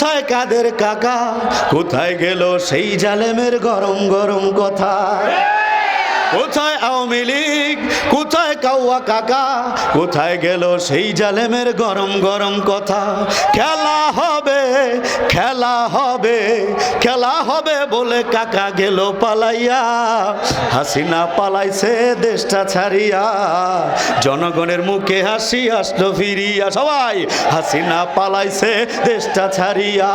কোথায় কাদের কাকা? কোথায় গেল সেই জালেমের গরম গরম কথা? কোথায় আওয়ামী লীগ? কোথায় কাউয়া কাকা, কোথায় গেল সেই জালেমের গরম গরম কথা? খেলা হবে খেলা হবে খেলা হবে বলে কাকা গেল পালাইয়া। হাসিনা পালাইছে দেশটা ছাড়িয়া। জনগণের মুখে হাসি আসলো ফিরিয়া। সবাই হাসিনা পালাইছে দেশটা ছাড়িয়া।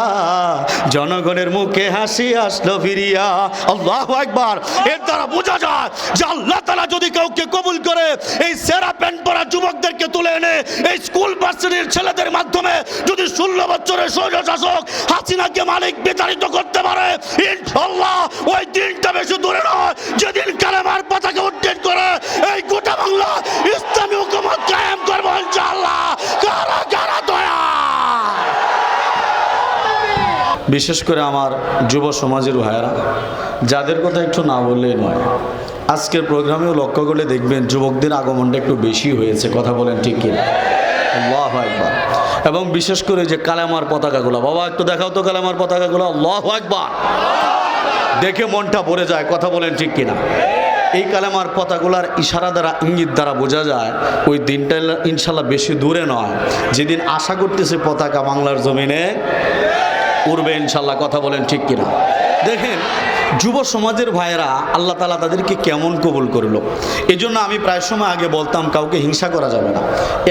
জনগণের মুখে হাসি আসলো ফিরিয়া। আল্লাহ একবার এর দ্বারা বোঝা যায় যে আল্লাহ তালা যদি কাউকে কবুল করে এই সেরা প্যান্ট পরা যুবকদেরকে তুলে এনে এই স্কুল ভার্সিটির ছেলেদের মাধ্যমে যদি ষোলো বছরের স্বৈর শাসক হাসিনাকে মালিক বিতাড়িত করতে পারে ইনশাল্লাহ ওই দিনটা বেশি দূরে নয়। যেদিন কালেমার পতাকা উড্ডীন করে এই গোটা বাংলা ইসলামী হুকুমত কায়েম করব ইনশাল্লাহ কারা কারা দয়া বিশেষ করে আমার যুব সমাজের ভাইয়েরা, যাদের কথা একটু না বললেই নয় আজকের প্রোগ্রামেও লক্ষ্য করলে দেখবেন যুবকদের আগমনটা একটু বেশি হয়েছে, কথা বলেন ঠিক কিনা? আল্লাহ একবার এবং বিশেষ করে যে কালামার পতাকাগুলো, বাবা একটু দেখাও তো কালামার পতাকাগুলো, আল্লাহ একবার দেখে মনটা ভরে যায়, কথা বলেন ঠিক কিনা? এই কালামার পতাগুলার ইশারা দ্বারা, ইঙ্গিত দ্বারা বোঝা যায়, ওই দিনটা ইনশাল্লাহ বেশি দূরে নয়। যেদিন আশা করতেছে পতাকা বাংলার জমিনে উড়বে ইনশাল্লাহ কথা বলেন ঠিক কিনা? দেখেন যুব সমাজের ভাইয়েরা আল্লাহ তালা তাদেরকে কেমন কবুল করল? এই জন্য আমি প্রায় সময় আগে বলতাম, কাউকে হিংসা করা যাবে না।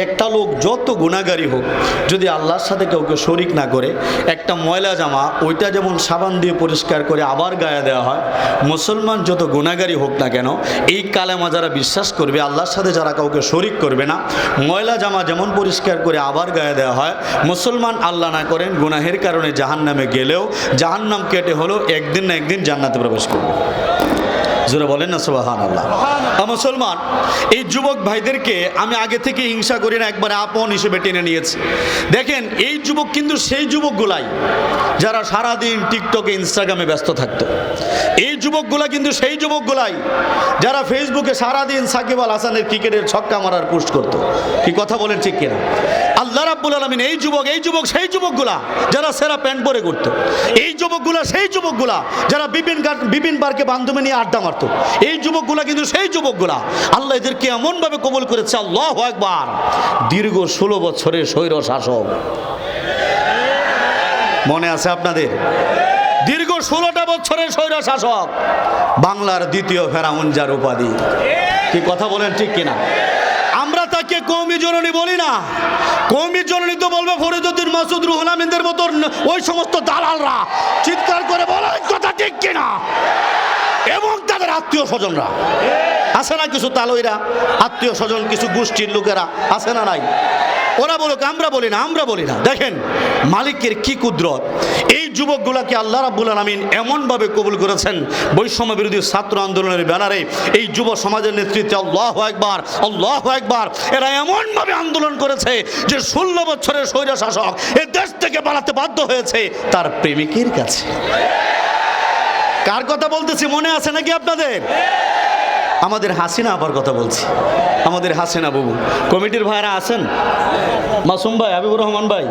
একটা লোক যত গুণাগারী হোক, যদি আল্লাহর সাথে কাউকে শরিক না করে, একটা ময়লা জামা, ওইটা যেমন সাবান দিয়ে পরিষ্কার করে আবার গায়ে দেওয়া হয়, মুসলমান যত গুণাগারী হোক না কেন, এই কালেমা যারা বিশ্বাস করবে, আল্লাহর সাথে যারা কাউকে শরিক করবে না, ময়লা জামা যেমন পরিষ্কার করে আবার গায়ে দেওয়া হয়, মুসলমান আল্লাহ না করেন, গুনাহের কারণে জাহান নামে গেলেও জাহান্নাম কেটে হলেও একদিন না একদিন জান্নাতে প্রবেশ করবে। জোরে বলেন না সোহান আল্লাহ মুসলমান, এই যুবক ভাইদেরকে আমি আগে থেকে হিংসা করি না, একবারে আপন হিসেবে টেনে নিয়েছি। দেখেন, এই যুবক কিন্তু সেই যুবকগুলাই যারা সারাদিন টিকটকে, ইনস্টাগ্রামে ব্যস্ত থাকতো। এই যুবকগুলা কিন্তু সেই যুবকগুলাই যারা ফেসবুকে সারাদিন সাকিব আল হাসানের ক্রিকেটের ছক্কা মারার পোস্ট করতো। কি কথা বলেন ঠিক কিনা? আল্লাহ রাব্বুল আলমিন এই যুবক এই যুবক, সেই যুবকগুলা যারা সেরা প্যান্ট পরে করতো এই যুবকগুলা, সেই যুবকগুলা যারা বিপিন বিপিন পার্কে বান্ধবী নিয়ে আড্ডা মারতো। এই যুবকগুলা কিন্তু সেই যুবকগুলা। আল্লাহ এদেরকে এমনভাবে কবুল করেছে, আল্লাহ একবার দীর্ঘ ষোলো বছরের স্বৈর শাসক। মনে আছে আপনাদের? দীর্ঘ ষোলোটা বছরের স্বৈর শাসক। বাংলার দ্বিতীয় ফেরাউন যার উপাধি। কি কথা বলেন ঠিক কিনা? আমরা তাকে কৌমি জননী বলি না। কৌমি জননী তো বলবে ফরিদুদ্দিন মাসুদ, রুহুল আমিনদের মতন ওই সমস্ত দালালরা। চিৎকার করে বলে, "এই কথা ঠিক কিনা? এবং তাদের আত্মীয় স্বজনরা। আছে না কিছু তালইরা? আত্মীয় স্বজন, কিছু গোষ্ঠীর লোকেরা আছে না নাই? ওরা বলুক, আমরা বলি না, আমরা বলি না। দেখেন, মালিকের কি কুদরত? এই যুবকগুলাকে আল্লাহ রাব্বুল আলমিন এমনভাবে কবুল করেছেন বৈষম্য বিরোধী ছাত্র আন্দোলনের ব্যানারে, এই যুব সমাজের নেতৃত্বে আল্লাহ একবার আল্লাহ একবার এরা এমনভাবে আন্দোলন করেছে যে ষোলো বছরের স্বৈরা শাসক এ দেশ থেকে পালাতে বাধ্য হয়েছে তার প্রেমিকের কাছে। কার কথা বলতেছি, মনে আছে নাকি আপনাদের? আমাদের হাসিনা আবার কথা বলছি। আমাদের হাসিনা বাবু, কমিটির ভাইরা আছেন? মাসুম ভাই, হাবিবুর রহমান ভাই।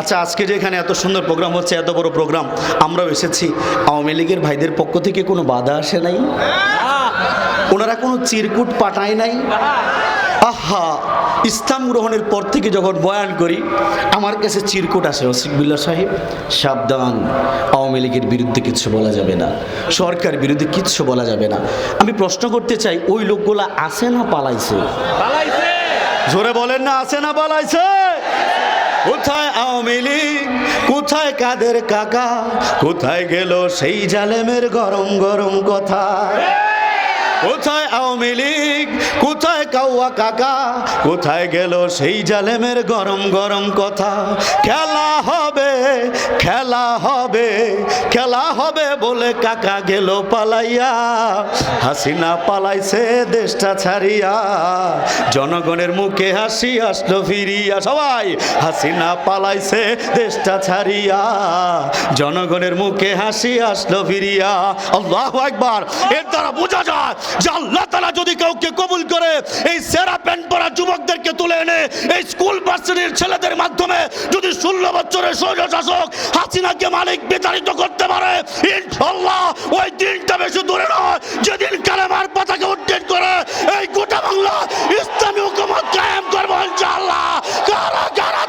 আচ্ছা আজকে যে এখানে এত সুন্দর প্রোগ্রাম হচ্ছে, এত বড় প্রোগ্রাম, আমরাও এসেছি। আওয়ামী লীগের ভাইদের পক্ষ থেকে কোনো বাধা আসে নাই? ওনারা কোনো চিরকুট পাঠায় নাই? আহা ইসলাম গ্রহণের পর থেকে যখন বয়ান করি আমার কাছে চিরকুট আসে ওসিকবিল্লা সাহেব সাবধান আওয়ামী লীগের বিরুদ্ধে কিচ্ছু বলা যাবে না। সরকার বিরুদ্ধে কিচ্ছু বলা যাবে না। আমি প্রশ্ন করতে চাই ওই লোকগুলা আছে না পালাইছে। জোরে বলেন না আছে না পালাইছে? কোথায় আওয়ামী লীগ? কোথায় কাদের কাকা? কোথায় গেল সেই জালেমের গরম গরম কথা? কোথায় আওয়ামী লীগ? কোথায় কাউয়া কাকা? কোথায় গেল সেই জালেমের গরম গরম কথা? খেলা হবে খেলা হবে খেলা হবে বলে কাকা গেল পালাইয়া। হাসিনা পালাইছে দেশটা ছাড়িয়া। জনগণের মুখে হাসি আসলো ফিরিয়া। সবাই, হাসিনা পালাইছে দেশটা ছাড়িয়া। জনগণের মুখে হাসি আসলো ফিরিয়া। আল্লাহ একবার এর দ্বারা বোঝা যায় যে আল্লাহ তালা যদি কাউকে কবুল করে, এই সেরা প্যান্ট পরা যুবকদেরকে তুলে এনে, এই স্কুল ভার্সিটির ছেলেদের মাধ্যমে যদি ষোলো বছরের স্বৈর শাসক হাসিনাকে মালিক বিতাড়িত করতে পারে ইনশাল্লাহ ওই দিনটা বেশি দূরে নয়। যেদিন কালেমার পতাকা উড্ডীন করে, এই গোটা বাংলা ইসলামী হুকুমত কায়েম করব ইনশাল্লাহ কারা কারা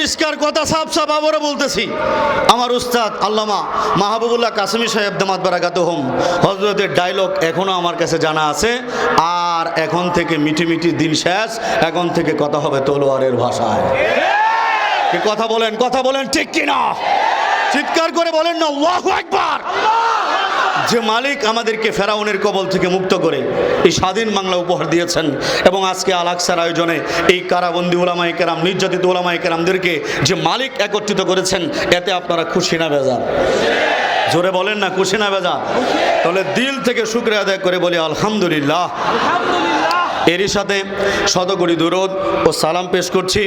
পরিষ্কার কথা সাফ সাফ আবারও বলতেছি। আমার উস্তাদ আল্লামা মাহবুবুল্লাহ কাসমি সাহেব দামাত বারাকাত হোম। হজরতের ডায়লগ এখনও আমার কাছে জানা আছে। আর এখন থেকে মিটি মিটি দিন শেষ, এখন থেকে কথা হবে তলোয়ারের ভাষায়। কথা বলেন কথা বলেন ঠিক কিনা? চিৎকার করে বলেন না, আল্লাহু আকবার। যে মালিক আমাদেরকে ফেরাউনের কবল থেকে মুক্ত করে এই স্বাধীন বাংলা উপহার দিয়েছেন এবং আজকে আলাকসার আয়োজনে এই কারাবন্দি ওলামাই কেরাম, নির্যাতিত ওলামাই কেরামদেরকে যে মালিক একত্রিত করেছেন, এতে আপনারা খুশি না বেজার? জোরে বলেন না, খুশি না বেজা তাহলে দিল থেকে শুক্রিয়া আদায় করে বলি, আলহামদুলিল্লাহ। এরই সাথে শতকরি দূরদ ও সালাম পেশ করছি।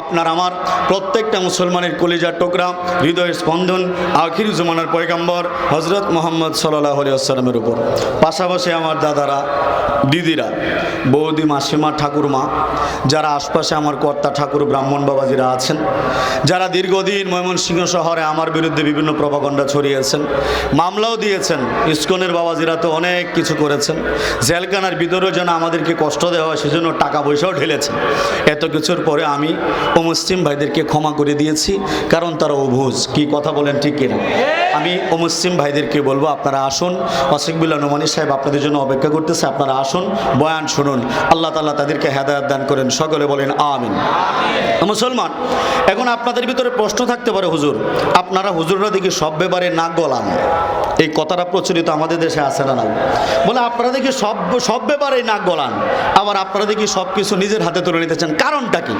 আপনার আমার প্রত্যেকটা মুসলমানের কলিজার টোকরা, হৃদয়ের স্পন্দন, আখির জমানার পয়গাম্বর হজরত মোহাম্মদ সাল্লাহ আসসালামের উপর। পাশাপাশি আমার দাদারা, দিদিরা, বৌদি মাসিমা ঠাকুরমা যারা আশপাশে আমার কর্তা ঠাকুর, ব্রাহ্মণ বাবাজিরা আছেন, যারা দীর্ঘদিন ময়মনসিংহ শহরে আমার বিরুদ্ধে বিভিন্ন প্রভাগণ্ডা ছড়িয়েছেন, মামলাও দিয়েছেন, ইস্কনের বাবাজিরা তো অনেক কিছু করেছেন, জেলখানার ভিতরেও যেন আমাদেরকে কষ্ট দেওয়া হয়, সেজন্য টাকা পয়সাও ঢেলেছে। এত কিছুর পরে আমি ও মুসলিম ভাইদেরকে ক্ষমা করে দিয়েছি, কারণ তারা অভুজ কি কথা বলেন ঠিক কিনা? আমি ও মুসলিম ভাইদেরকে বলব, আপনারা আসুন। অসিকবুল্লাহ নোমানি সাহেব আপনাদের জন্য অপেক্ষা করতেছে, আপনারা আসুন, বয়ান শুনুন। আল্লাহ তাল্লাহ তাদেরকে হেদায়ত দান করেন, সকলে বলেন আমিন। মুসলমান, এখন আপনাদের ভিতরে প্রশ্ন থাকতে পারে, হুজুর, আপনারা হুজুররা দেখি সব ব্যাপারে নাক গলান। এই কথাটা প্রচলিত আমাদের দেশে আছে না নাই? বলে আপনারা দেখি সব সব ব্যাপারে নাক গলান, আবার আপনারা দেখি সব কিছু নিজের হাতে তুলে নিতে চান কারণটা কি?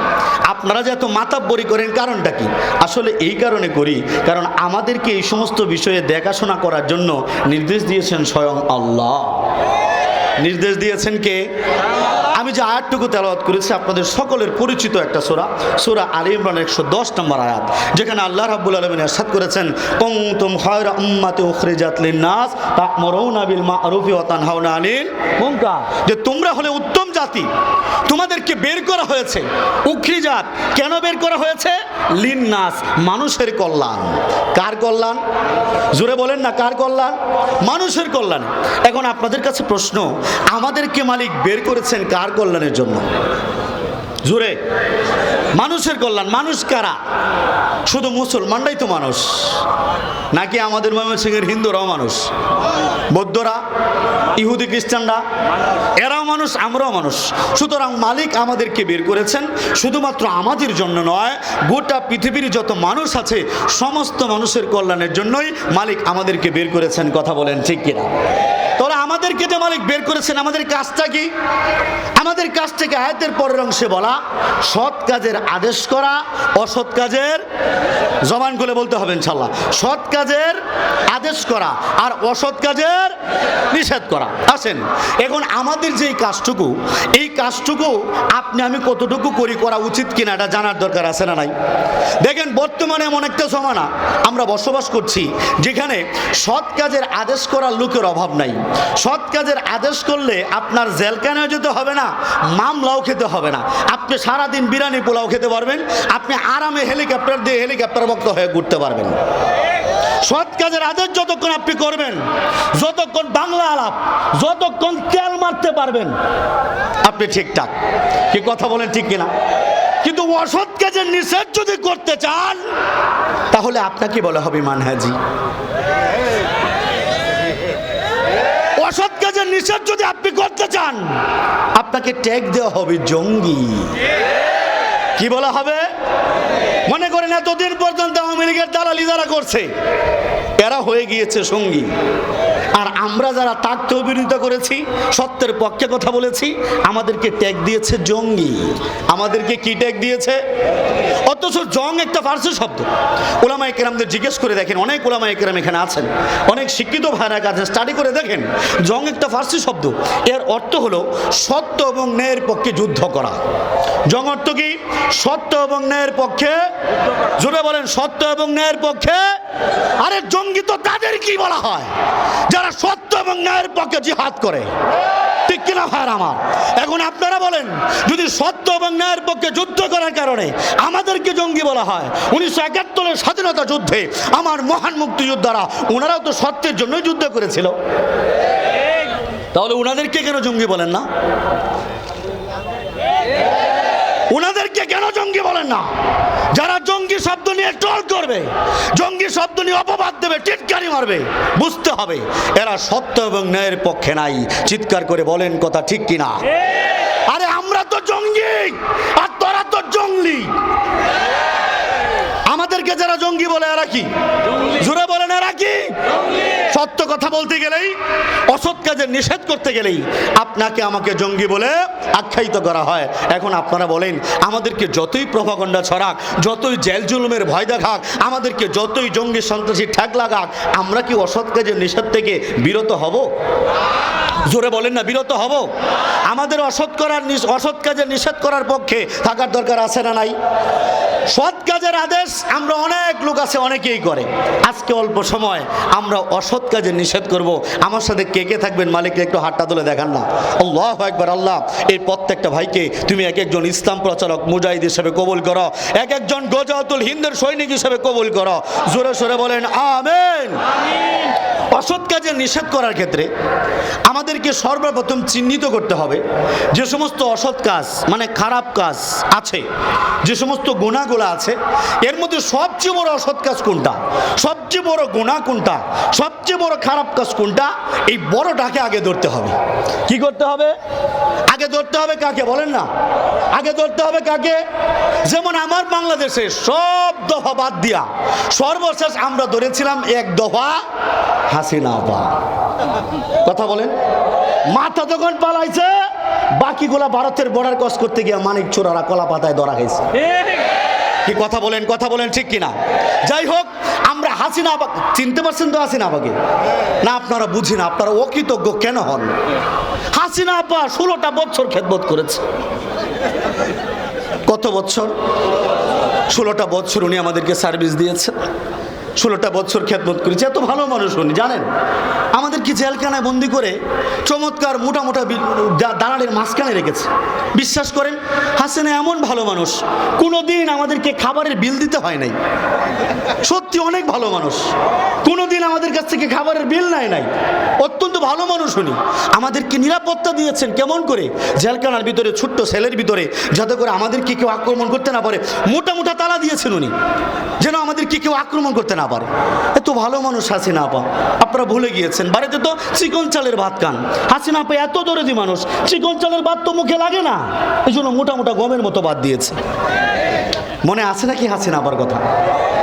আপনারা যে এত মাতাব্বরি করেন, কারণটা কি? আসলে এই কারণে করি, কারণ আমাদেরকে এই সমস্ত বিষয়ে দেখাশোনা করার জন্য নির্দেশ দিয়েছেন স্বয়ং আল্লাহ। নির্দেশ দিয়েছেন কে? আমি যে আয়াতটুকু তেলাওয়াত করেছি, আপনাদের সকলের পরিচিত একটা সোরা সোরা আলী ইমরান একশো দশ নম্বর আয়াত, যেখানে আল্লাহ রাব্বুল আলমিন এরশাদ করেছেন, কুনতুম খায়রা উম্মাতি উখরিজাত লিন-নাস, তা'মুরুনা বিল মা'রুফি ওয়া তানহাউনা আনিল মুনকার। যে তোমরা হলে উত্তম জাতি, তোমাদেরকে বের করা হয়েছে, উখরিজাত। কেন বের করা হয়েছে? লিন-নাস, মানুষের কল্যাণ। কার কল্যাণ? জোরে বলেন না, কার কল্যাণ? মানুষের কল্যাণ। এখন আপনাদের কাছে প্রশ্ন, আমাদেরকে মালিক বের করেছেন কার কল্যাণের জন্য। জোরে মানুষের কল্যাণ, মানুষ কারা? শুধু মুসলমানরাই তো মানুষ। নাকি আমাদের ময়মনসিংহের হিন্দুরাও মানুষ? বৌদ্ধরা, ইহুদি খ্রিস্টানরা, এরাও মানুষ, আমরাও মানুষ। সুতরাং মালিক আমাদেরকে বের করেছেন, শুধুমাত্র আমাদের জন্য নয়, গোটা পৃথিবীর যত মানুষ আছে, সমস্ত মানুষের কল্যাণের জন্যই মালিক আমাদেরকে বের করেছেন, কথা বলেন ঠিক কিনা? আমাদেরকে যে মালিক বের করেছেন, আমাদের কাজটা কি? আমাদের কাজ থেকে আয়তের পরের অংশে বলা, সৎ কাজের আদেশ করা, অসৎ কাজের জবান করে বলতে হবে ইনশাল্লাহ সৎ কাজের আদেশ করা আর অসৎ কাজের নিষেধ করা। আসেন, এখন আমাদের যে কাজটুকু, এই কাজটুকু আপনি আমি কতটুকু করি করা উচিত কিনা এটা জানার দরকার আছে না নাই? দেখেন, বর্তমানে এমন একটা জমানা, আমরা বসবাস করছি, যেখানে সৎ কাজের আদেশ করার লোকের অভাব নাই। সৎ কাজের আদেশ করলে আপনার জেলখানায় যেতে হবে না, মামলাও খেতে হবে না। আপনি সারাদিন বিরিয়ানি পোলাও খেতে পারবেন, আপনি আরামে হেলিকপ্টার দিয়ে হেলিকপ্টার ভক্ত হয়ে ঘুরতে পারবেন। সৎ কাজের আদেশ যতক্ষণ আপনি করবেন, যতক্ষণ বাংলা আলাপ, যতক্ষণ তেল মারতে পারবেন, আপনি ঠিকঠাক কি কথা বলেন ঠিক কিনা? কিন্তু অসৎ কাজের নিষেধ যদি করতে চান, তাহলে আপনাকে বলা হবে মানহাজি। কাজের নিষেধ যদি আপনি করতে চান আপনাকে ট্যাগ দেওয়া হবে জঙ্গি। কি বলা হবে? মনে করেন এতদিন পর্যন্ত আওয়ামী লীগের দালালি যারা করছে, এরা হয়ে গিয়েছে সঙ্গী। আর আমরা যারা তাক্ত বিরোধিতা করেছি, সত্যের পক্ষে কথা বলেছি, আমাদেরকে ট্যাগ দিয়েছে জঙ্গি। আমাদেরকে কি ট্যাগ দিয়েছে? অথচ জং একটা ফার্সি শব্দ। ওলামা একরামদের জিজ্ঞেস করে দেখেন, অনেক ওলামা একরাম এখানে আছেন। অনেক শিক্ষিত ভাইরা কাছে স্টাডি করে দেখেন, জং একটা ফার্সি শব্দ। এর অর্থ হলো সত্য এবং ন্যায়ের পক্ষে যুদ্ধ করা। জং অর্থ কি? সত্য এবং ন্যায়ের পক্ষে? জোরে বলেন, সত্য এবং ন্যায়ের পক্ষে? আরে জঙ্গি তো তাদের কি বলা হয়? যারা সত্য এবং ন্যায়ের পক্ষে জিহাদ করে। ঠিক কিনা ভাইয়ার আমার? এখন আপনারা বলেন, যদি সত্য এবং ন্যায়ের পক্ষে যুদ্ধ করার কারণে আমাদেরকে জঙ্গি বলা হয়, উনিশশো একাত্তরের স্বাধীনতা যুদ্ধে আমার মহান মুক্তিযোদ্ধারা ওনারাও তো সত্যের জন্যই যুদ্ধ করেছিল। তাহলে ওনাদেরকে কেন জঙ্গি বলেন না? ওনাদেরকে কেন জঙ্গি বলেন না? যারা জঙ্গি শব্দ নিয়ে ট্রল করবে জঙ্গি শব্দ নিয়ে অপবাদ দেবে টিটকারি মারবে বুঝতে হবে এরা সত্য এবং ন্যায়ের পক্ষে নাই। চিৎকার করে বলেন কথা ঠিক কিনা? আরে আমরা তো জঙ্গি আর তোরা তো জঙ্গলি। আমাদেরকে যারা জঙ্গি বলে এরা কি? জোরে বলেন এরা কি? সত্য কথা বলতে গেলেই অসৎ কাজে নিষেধ করতে গেলেই আপনাকে আমাকে জঙ্গি বলে আখ্যায়িত করা হয়। এখন আপনারা বলেন আমাদেরকে যতই প্রভাগণ্ডা ছড়াক যতই জেল জুলুমের ভয় দেখাক আমাদেরকে যতই জঙ্গি সন্ত্রাসী ঠ্যাক লাগাক আমরা কি অসৎ কাজের নিষেধ থেকে বিরত হব? জোরে বলেন না বিরত হব। আমাদের অসৎ করার অসৎ কাজের নিষেধ করার পক্ষে থাকার দরকার আছে না নাই? সৎ কাজের আদেশ আমরা অনেক লোক আছে, অনেকেই করে। আজকে অল্প সময়, আমরা অসৎ কাজের নিষেধ করব। আমার সাথে কে কে থাকবেন? মালিককে একটু হাতটা তুলে দেখান না। আল্লাহ একবার আল্লাহ। এই প্রত্যেকটা ভাইকে তুমি এক একজন ইসলাম প্রচারক, মুজাহিদ হিসেবে কবুল করো। এক একজন গজাতুল হিন্দের সৈনিক হিসেবে কবুল করো। জোরে সোরে বলেন, আমেন। অসৎ কাজে নিষেধ করার ক্ষেত্রে আমাদেরকে সর্বপ্রথম চিহ্নিত করতে হবে, যে সমস্ত অসৎ কাজ মানে খারাপ কাজ আছে, যে সমস্ত গুণাগুলো আছে। এর মধ্যে সবচেয়ে বড় অসৎ কাজ কোনটা? সবচেয়ে বড় গুণা কোনটা? সবচেয়ে বড় খারাপ কাজ কোনটা? এই বড়টাকে আগে ধরতে হবে। কি করতে হবে? আগে ধরতে হবে কাকে? বলেন না। আগে ধরতে হবে কাকে? যেমন আমার বাংলাদেশে সব দফা বাদ দিয়া সর্বশেষ আমরা ধরেছিলাম এক দফা হাসিনা বা। কথা বলেন। মাথা যখন পালাইছে, বাকিগুলা ভারতের বর্ডার ক্রস করতে গিয়ে মানিক চোরারা কলা পাতায় ধরা হয়েছে কি কথা বলেন কথা বলেন ঠিক কিনা? যাই হোক, আমরা হাসিনা আবাক চিনতে পারছেন তো হাসিনা আবাকে না, আপনারা বুঝি না আপনারা অকৃতজ্ঞ কেন হন? হাসিনা আপা ষোলোটা বছর খেদবোধ করেছে। কত বছর? ষোলোটা বছর উনি আমাদেরকে সার্ভিস দিয়েছেন। ষোলোটা বছর খেদমত করেছে। এত ভালো মানুষ উনি, জানেন? আমাদের কি জেলখানায় বন্দি করে চমৎকার মোটা মোটা বি- দা- দালালের মাঝখানে রেখেছে? বিশ্বাস করেন, হাসিনা এমন ভালো মানুষ কোনো দিন আমাদেরকে খাবারের বিল দিতে হয় নাই। সত্যি অনেক ভালো মানুষ, কোনোদিন আমাদের কাছ থেকে খাবারের বিল নেয় নাই। অত্যন্ত ভালো মানুষ উনি। আমাদেরকে নিরাপত্তা দিয়েছেন কেমন করে? জেলখানার ভিতরে, ছোট্ট সেলের ভিতরে, যাতে করে আমাদেরকে কেউ আক্রমণ করতে না পারে। মোটা মোটা তালা দিয়েছেন উনি, যেন আমাদেরকে কেউ আক্রমণ করতে না পারে। এত ভালো মানুষ হাসিনা আপা। আপনারা ভুলে গিয়েছেন, বাড়িতে তো চিকন চালের ভাত খান। হাসিনা আপা এত দরদি মানুষ, চিকন চালের ভাত তো মুখে লাগে না। এই জন্য মোটা মোটা গমের মতো বাদ দিয়েছে। মনে আছে নাকি হাসিনা আবার কথা?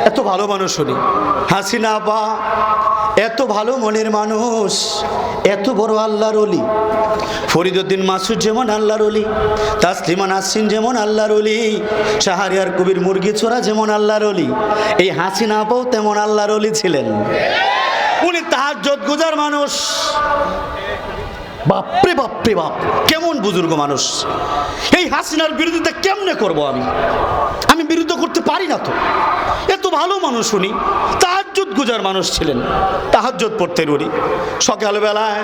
এত ভালো মানুষ শুনি হাসিনা বা এত ভালো মনের মানুষ, এত বড় আল্লাহর অলি ফরিদুদ্দিন মাসুদ যেমন আল্লাহর অলি তাসলিমা নাসিন যেমন আল্লাহর অলি শাহরিয়ার কবির মুরগি ছোড়া যেমন আল্লাহর অলি এই হাসিনা আপাও তেমন আল্লাহর অলি ছিলেন। উনি তাহার গুজার মানুষ। বাপরে বাপরে, বাপ। কেমন বুজুর্গ মানুষ। এই হাসিনার বিরোধিতা কেমনে করব আমি? আমি বিরুদ্ধ করতে পারি না তো। এত ভালো মানুষ উনি, তাহাজ্জুদ গুজার মানুষ ছিলেন। তাহাজ্জুদ পড়তেন উনি। সকালবেলায়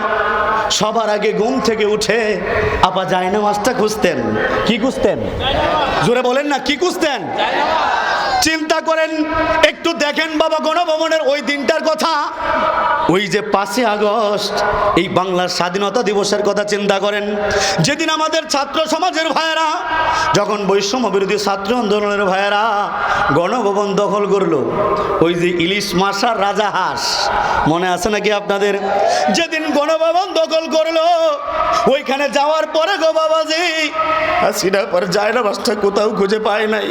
সবার আগে ঘুম থেকে উঠে আপা যায় না মাছটা খুঁজতেন। কি খুঁজতেন? জোরে বলেন না, কি খুঁজতেন? চিন্তা করেন, একটু দেখেন বাবা গণভবনের ওই দিনটার কথা। ওই যে পাঁচই আগস্ট, এই বাংলার স্বাধীনতা দিবসের কথা চিন্তা করেন। যেদিন আমাদের ছাত্র সমাজের ভাইয়েরা, যখন বৈষম্য বিরোধী ছাত্র আন্দোলনের ভাইয়েরা গণভবন দখল করল, ওই যে ইলিশ মাসার রাজা হাঁস, মনে আছে নাকি আপনাদের? যেদিন গণভবন দখল করল, ওইখানে যাওয়ার পরে গো বাবাজি হাসিনা পর না বাসটা কোথাও খুঁজে পায় নাই।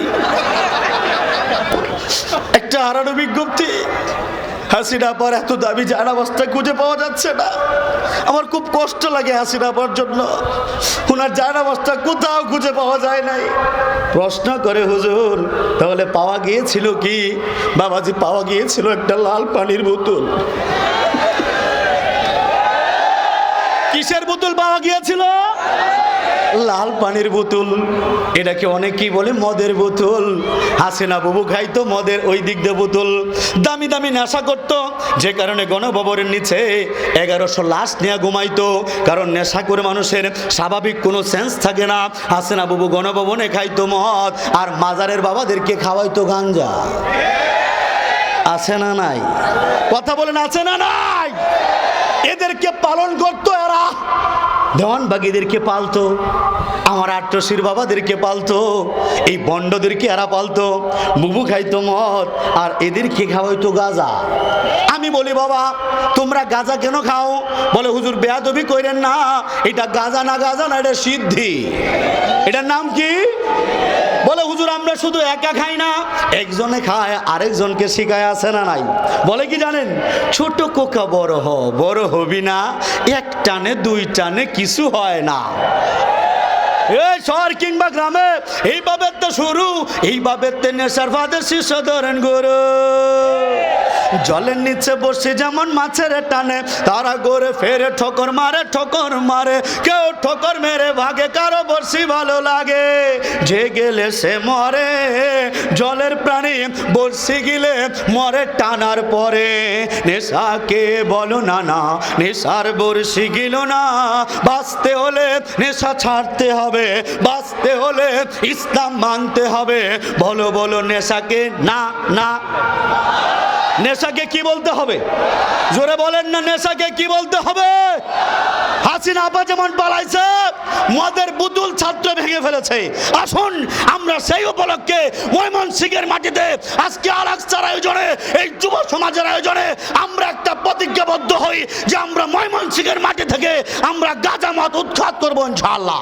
একটা হারানো বিজ্ঞপ্তি। হাসিনা পর এত দামি বস্তা খুঁজে পাওয়া যাচ্ছে না। আমার খুব কষ্ট লাগে হাসিনা পর জন্য। ওনার জানা বস্তা কোথাও খুঁজে পাওয়া যায় নাই। প্রশ্ন করে হুজুর, তাহলে পাওয়া গিয়েছিল কি? বাবাজি, পাওয়া গিয়েছিল একটা লাল পানির বোতল। কিসের বোতল পাওয়া গিয়েছিল? লাল পানির বোতল। এটাকে অনেকেই বলে মদের বোতল। হাসিনা বাবু খাইতো মদের ওই দিক দিয়ে বোতল। দামি দামি নেশা করতো। যে কারণে গণভবনের নিচে এগারোশো লাশ নিয়ে ঘুমাইতো। কারণ নেশা করে মানুষের স্বাভাবিক কোনো সেন্স থাকে না। হাসিনা বাবু গণভবনে খাইতো মদ আর মাজারের বাবাদেরকে খাওয়াইতো গাঞ্জা। আছে না নাই? কথা বলেন, আছে না নাই? এদেরকে পালন করতো এরা। দেওয়ানবাগীদেরকে পালতো, আমার আট্টসির বাবাদেরকে পালতো, এই বন্ডদেরকে এরা পালতো, বুবু খাইতো মদ, আর এদেরকে খাওয়াইতো গাজা। আমি বলি, বাবা, তোমরা গাজা কেন খাও? বলে, হুজুর, বেয়াদবি কইরেন না, এটা গাজা না গাজা না, এটা সিদ্ধি। এটার নাম কি? বলে, হুজুর, আমরা শুধু একা খাই না, একজনে খায়, আরেকজনকে শিখায়, আছে না নাই? বলে কি জানেন? ছোট কোকা বড় হ, বড় হবি না, এক টানে, দুই টানে কিছু হয় না। এই শহর কিংবা গ্রামে, এইভাবে তো শুরু, এইভাবে নেশার ফাদের শিষ্য ধরেন গুরু। জলের নিচে বসে যেমন মাছের টানে, তারা গড়ে ফেরে ঠোকর মারে ঠোকর মারে। কেউ ঠোকর মেরে ভাগে, কারও বসি ভালো লাগে। যে গেলে সে মরে, জলের প্রাণী বসি গিলে মরে টানার পরে। নেশাকে বলো না না, নেশার বর্ষি গিল না। বাঁচতে হলে নেশা ছাড়তে হবে, বাঁচতে হলে ইসলাম মানতে হবে। বলো বলো, নেশাকে না না। নেশাকে কি বলতে হবে? জোরে বলেন না, নেশাকে কি বলতে হবে? হাসিনা আপা যেমন পালাইছে, মদের বুতুল ছাত্র ভেঙে ফেলেছে। আসুন, আমরা সেই উপলক্ষে ময়মনসিংহের মাটিতে আজকে আলাক্সার আয়োজনে, এই যুব সমাজের আয়োজনে আমরা একটা প্রতিজ্ঞাবদ্ধ হই যে আমরা ময়মনসিংহের মাটি থেকে আমরা গাজা মত উৎখাত করব ইনশাআল্লাহ।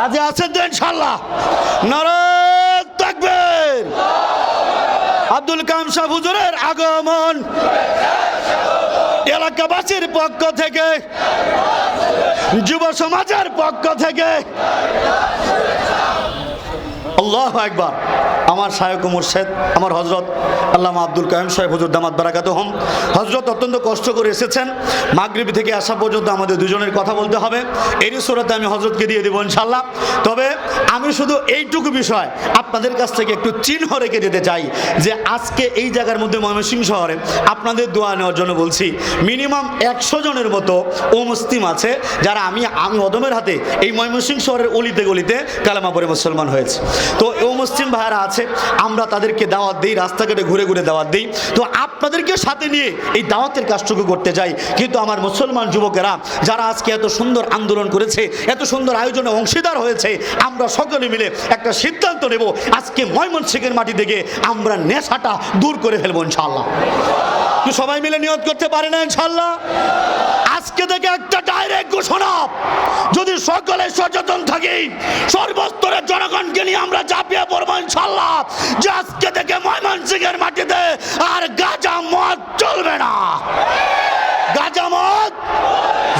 রাজে আছেন তো ইনশাআল্লাহ? নারায়ণ থাকবেন। আব্দুল কাম শাহ হুজুরের আগমন। এলাকাবাসীর পক্ষ থেকে যুব সমাজের পক্ষ থেকে। আল্লাহ একবার আমার শায়ক মুর্শেদ, আমার হজরত আল্লামা আব্দুল কায়েম সাহেব, হুজুর দামাত বারাকাত হম। হজরত অত্যন্ত কষ্ট করে এসেছেন। মাগরিব থেকে আসা পর্যন্ত আমাদের দুজনের কথা বলতে হবে। এরই সুরাতে আমি হজরতকে দিয়ে দেবো ইনশাল্লাহ তবে আমি শুধু এইটুকু বিষয় আপনাদের কাছ থেকে একটু চিহ্ন রেখে দিতে চাই যে আজকে এই জায়গার মধ্যে ময়মনসিংহ শহরে আপনাদের দোয়া নেওয়ার জন্য বলছি, মিনিমাম একশো জনের মতো ও মুসলিম আছে যারা আমি আমি অদমের হাতে এই ময়মনসিংহ শহরের অলিতে গলিতে কালামা পরে মুসলমান হয়েছে। তো ও মুসলিম ভাইরা আছে আমরা তাদেরকে দাওয়াত দিই, রাস্তাঘাটে ঘুরে ঘুরে দাওয়াত দিই। তো আপনাদেরকে সাথে নিয়ে এই দাওয়াতের কাজটুকু করতে যাই কিন্তু আমার মুসলমান যুবকেরা, যারা আজকে এত সুন্দর আন্দোলন করেছে, এত সুন্দর আয়োজনে অংশীদার হয়েছে, আমরা সকলে মিলে একটা সিদ্ধান্ত নেব, আজকে ময়মনসিংহের মাটি থেকে আমরা নেশাটা দূর করে ফেলব ইনশাল্লাহ সবাই মিলে নিয়ত করতে পারে না ইনশাল্লাহ আজকে থেকে একটা ডাইরেক্ট ঘোষণা। যদি সকলে সচেতন থাকি, সর্বস্তরের জনগণকে নিয়ে আমরা ঝাঁপিয়ে পড়ব ইনশাল্লাহ যে আজকে থেকে ময়মনসিংহের মাটিতে আর গাজা মদ চলবে না। গাজা মদ?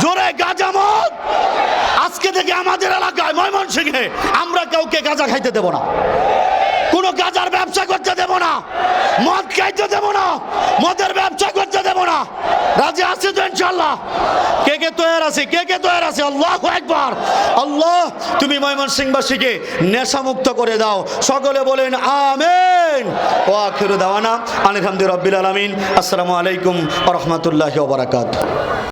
জোরে গাজা মদ? আজকে থেকে আমাদের ময়মনসিংহে আমরা কাউকে গাঁজা খাইতে দেব না। কোনো গাজার ব্যবসা করতে দেব না। মদ খাইতে দেব না। মদের ব্যবসা করতে দেব না। রাজি আছে তো ইনশাল্লাহ কে কে তৈরি আছে? কে কে তৈরি আছে? আল্লাহ একবার আল্লাহ, তুমি ময়মনসিংহবাসীকে নেশা মুক্ত করে দাও। সকলে বলেন, আমেন। ও আখিরু দাওয়ানা। আলহামদুলিল্লাহ রব্বিল আলামিন। আসসালামু আলাইকুম রাহমাতুল্লাহি ওয়া বারাকাতুহু।